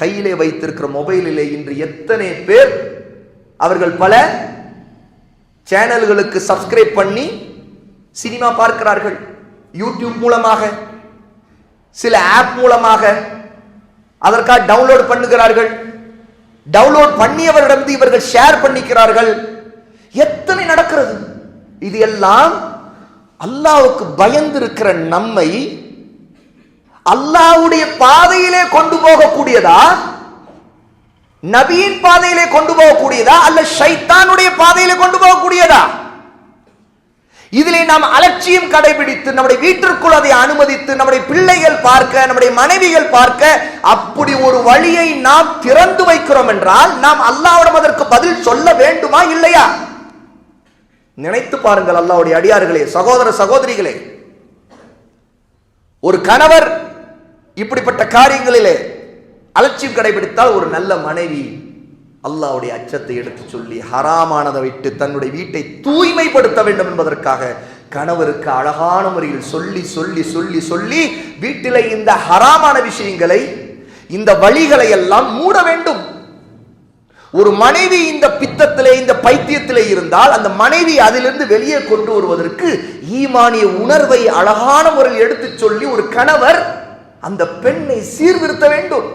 கையிலே வைத்திருக்கிற மொபைலிலே இன்று எத்தனை பேர் அவர்கள் பல சேனல்களுக்கு சப்ஸ்கிரைப் பண்ணி சினிமா பார்க்கிறார்கள். யூடியூப் மூலமாக சில ஆப் மூலமாக அதற்காக டவுன்லோட் பண்ணுகிறார்கள். டவுன்லோட் பண்ணியவரிடம் இவர்கள் ஷேர் பண்ணிக்கிறார்கள். எத்தனை நடக்கிறது? இது எல்லாம் அல்லாவுக்கு பயந்திருக்கிற நம்மை அல்லாவுடைய பாதையிலே கொண்டு போகக்கூடியதா? நபியின் பாதையிலே கொண்டு போகக்கூடியதா? அல்ல ஷைத்தானுடைய பாதையிலே கொண்டு போகக்கூடியதா? இதிலே நாம் அலட்சியம் கடைபிடித்து நம்முடைய வீட்டிற்குள் அதை அனுமதித்து நம்முடைய பிள்ளைகள் பார்க்க நம்முடைய மனைவிகள் பார்க்க அப்படி ஒரு வழியை நாம் திறந்து வைக்கிறோம் என்றால் நாம் அல்லாவிடம் அதற்கு பதில் சொல்ல வேண்டுமா இல்லையா? நினைத்து பாருங்கள் அல்லாவுடைய அடியார்களே சகோதர சகோதரிகளே. ஒரு கணவர் இப்படிப்பட்ட காரியங்களிலே அலட்சியம் கடைபிடித்தால் ஒரு நல்ல மனைவி அல்லாவுடைய அச்சத்தை எடுத்து சொல்லி ஹராமானதை விட்டு தன்னுடைய வீட்டை தூய்மைப்படுத்த வேண்டும் என்பதற்காக கணவருக்கு அழகான முறையில் சொல்லி சொல்லி சொல்லி சொல்லி வீட்டில இந்த ஹராமான விஷயங்களை இந்த வழிகளை எல்லாம் மூட வேண்டும். ஒரு மனைவி இந்த பித்தத்திலே இந்த பைத்தியத்திலே இருந்தால் அந்த மனைவி அதிலிருந்து வெளியே கொண்டு வருவதற்கு ஈமானிய உணர்வை அழகான முறையில் எடுத்துச் சொல்லி ஒரு கணவர் அந்த பெண்ணை சீர்திருத்த வேண்டும்.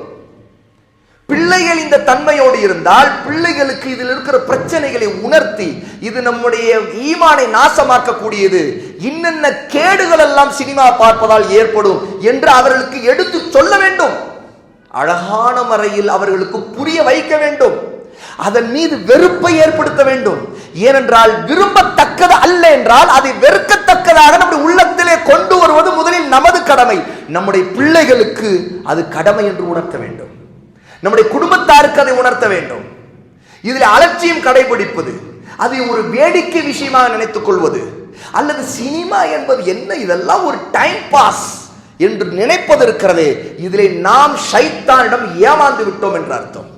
பிள்ளைகள் இந்த தன்மையோடு இருந்தால் பிள்ளைகளுக்கு இதில் இருக்கிற பிரச்சனைகளை உணர்த்தி இது நம்முடைய ஈமானை நாசமாக்கக்கூடியது. இன்னென்ன கேடுகள் எல்லாம் சினிமா பார்ப்பதால் ஏற்படும் என்று அவர்களுக்கு எடுத்து சொல்ல வேண்டும். அழகான முறையில் அவர்களுக்கு புரிய வைக்க வேண்டும். அதன் மீது வெறுப்பை ஏற்படுத்த வேண்டும். ஏனென்றால் விரும்பத்தக்கது அல்ல என்றால் அதை வெறுக்கத்தக்கதாக நம்முடைய உள்ளத்திலே கொண்டு வருவது முதல் கடமை நம்முடைய பிள்ளைகளுக்கு அது கடமை என்று உணர்த்த வேண்டும். நம்முடைய குடும்பத்தாருக்கு அதை உணர்த்த வேண்டும். இதில் அலட்சியம் கடைபிடிப்பது அதை ஒரு வேடிக்கை விஷயமாக நினைத்துக் கொள்வது அல்லது சினிமா என்பது என்ன இதெல்லாம் ஒரு டைம் பாஸ் என்று நினைப்பது இருக்கிறதே இதிலே நாம் ஷைத்தானிடம் ஏமாந்து விட்டோம் என்று அர்த்தம்.